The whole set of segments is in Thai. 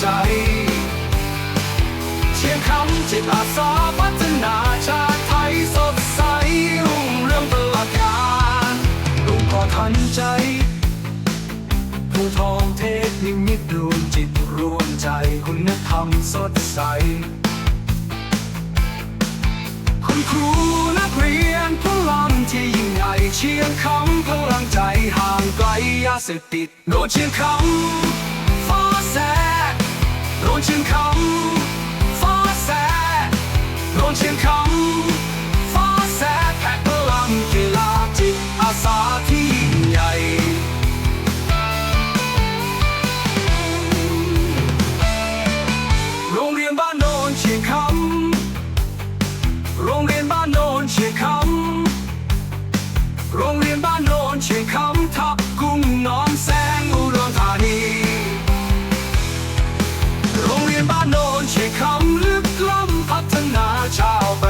ใจ เชียงคำจิตอาสาพัฒนาชาติไทยสดใส รุ่งเรืองตลอดกาลลูกพ่อทันใจ ผู้ทองเทพนิมิตรวมจิตรวมใจคุณธรรมสดใส คุณครูนักเรียนพลังที่ยิ่งใหญ่เชียงคำพลังใจห่างไกลยาเสพติดโดนเชียงคำ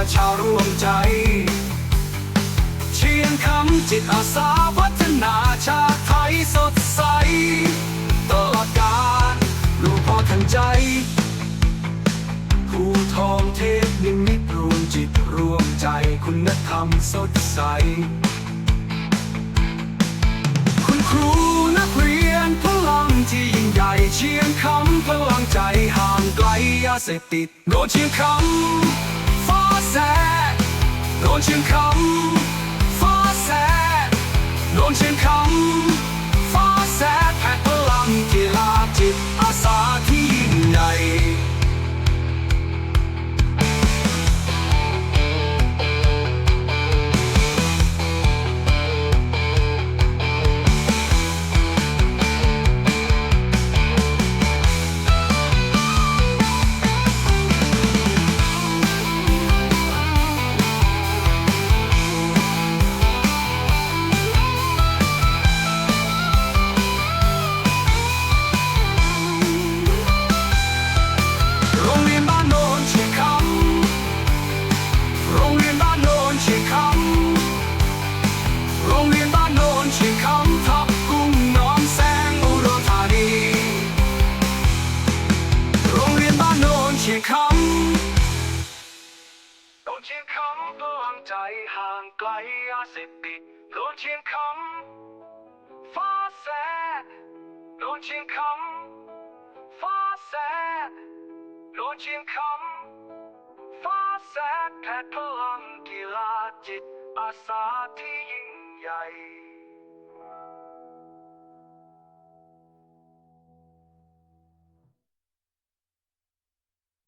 าวระชาร่วมใจ เชียงคำจิตอาสาพัฒนาชาติไทยสดใส ตลอดกาลลูกพ่อทันใจ ผู้ทองเทพนิมิตรวมจิตรวมใจคุณธรรมสดใส คุณครูนักเรียนพลังที่ยิ่งใหญ่เชียงคำพลังใจห่างไกลยาเสพติดโดนเชียงคำ แสกโดนเชียงคำ ชียงคำโดนเชียงคำพลังใจห่างไกลยาเสพติดโดนเชียงคำฟ้าแสกโดนเชียงคำฟ้าแสกโดนเชียงคำฟ้าแสดแผดพลังกีฬาจิตอาสาที่ยิ่งใหญ่